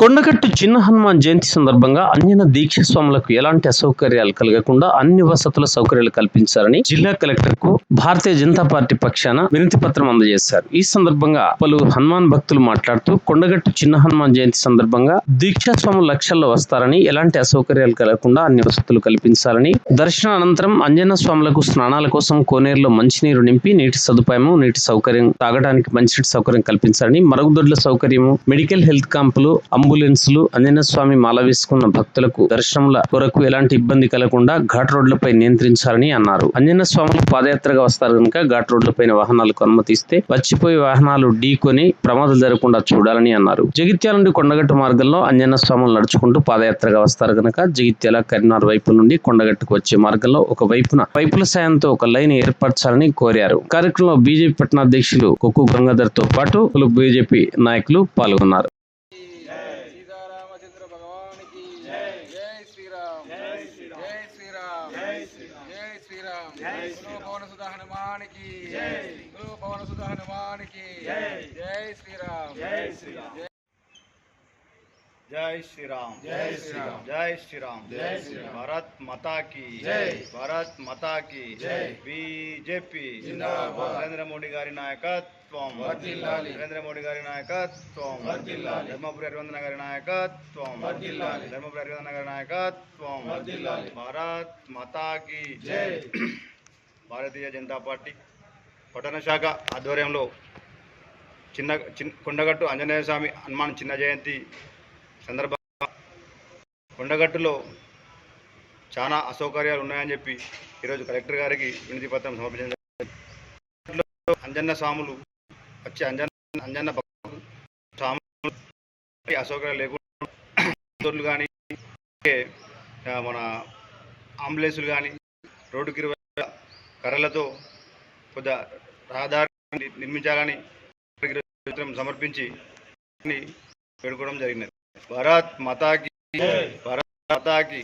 కొండగట్టు చిన్న హనుమాన్ జయంతి సందర్భంగా అంజన దీక్ష స్వాములకు ఎలాంటి అసౌకర్యాలు కలగకుండా అన్ని వసతుల సౌకర్యాలు కల్పించాలని జిల్లా కలెక్టర్కు భారతీయ జనతా పార్టీ పక్షాన వినతి పత్రం అందజేశారు. ఈ సందర్భంగా పలు హనుమాన్ భక్తులు మాట్లాడుతూ కొండగట్టు చిన్న హనుమాన్ జయంతి సందర్భంగా దీక్షా స్వాములు లక్షల్లో వస్తారని ఎలాంటి అసౌకర్యాలు కలగకుండా అన్ని వసతులు కల్పించాలని దర్శన అనంతరం అంజన స్వాములకు స్నానాల కోసం కోనేరులో మంచినీరు నింపి నీటి సదుపాయము నీటి సౌకర్యం తాగడానికి మంచినీటి సౌకర్యం కల్పించాలని మరుగుదొడ్ల సౌకర్యము మెడికల్ హెల్త్ క్యాంపులు అంబులెన్సులు అంజన స్వామి మాల వేసుకున్న భక్తులకు దర్శనముల కొరకు ఎలాంటి ఇబ్బంది కలగకుండా ఘాట్ రోడ్లపై నియంత్రించాలని అన్నారు. అంజన స్వాములు పాదయాత్రగా వస్తారు కనుక ఘాట్ రోడ్లపైన వాహనాలకు అనుమతిస్తే వచ్చిపోయే వాహనాలు ఢీకొని ప్రమాదం జరగకుండా చూడాలని అన్నారు. జగిత్యాల నుండి కొండగట్టు మార్గంలో అంజన్న స్వాములు నడుచుకుంటూ పాదయాత్రగా వస్తారు కనుక జగిత్యాల కరీంనగర్ వైపు నుండి కొండగట్టుకు వచ్చే మార్గంలో ఒక వైపున పైపుల సాయంతో ఒక లైన్ ఏర్పరచాలని కోరారు. కార్యక్రమంలో బీజేపీ పట్టణాధ్యక్షులు కొక్కు గంగాధర్తో పాటు పలు బీజేపీ నాయకులు పాల్గొన్నారు. భగవానికి జై. శ్రీరామ్. జై శ్రీరామ్. జై శ్రీరామ్. గురు పవన సుధ హనుమానికి. గురు పవన సుధ హనుమానికి జై శ్రీరామ్. జై శ్రీరామ్. జై శ్రీరామ్ జై శ్రీరామ్. జై శ్రీరామ్ జై శ్రీరామ్. భారత్ మాతా की జై. భారత్ మాతా की జై. బీజేపీ జిందాబాద్. నరేంద్ర మోడీ గారి నాయకత్వం వర్ధిల్లాలి. నరేంద్ర మోడీ గారి నాయకత్వం వర్ధిల్లాలి. ధర్మపురి అరవిందన గారి నాయకత్వం వర్ధిల్లాలి. ధర్మపురి అరవిందన గారి నాయకత్వం వర్ధిల్లాలి. భారత్ మాతా की జై. భారతీయ జనతా పార్టీ పట్టణ శాఖ ఆధ్వర్యంలో చిన్న చిన్న కొండగట్టు ఆంజనేయ స్వామి హనుమాన్ చిన్న జయంతి సందర్భంగా కొండగట్టులో చాలా అసౌకర్యాలు ఉన్నాయని చెప్పి ఈరోజు కలెక్టర్ గారికి వినతి పత్రం సమర్పించడం జరిగింది. అంజన్న స్వాములు వచ్చే అంజన్న అంజన్న స్వాములు అసౌకర్యాలు లేకుండా కానీ మన అంబులెన్సులు కానీ రోడ్డుకి ఇరవై కర్రలతో కొద్దిగా రహదారి నిర్మించాలని సమర్పించి వేడుకోవడం జరిగినది భారత్ మాతాకి భారత్ మాతాకి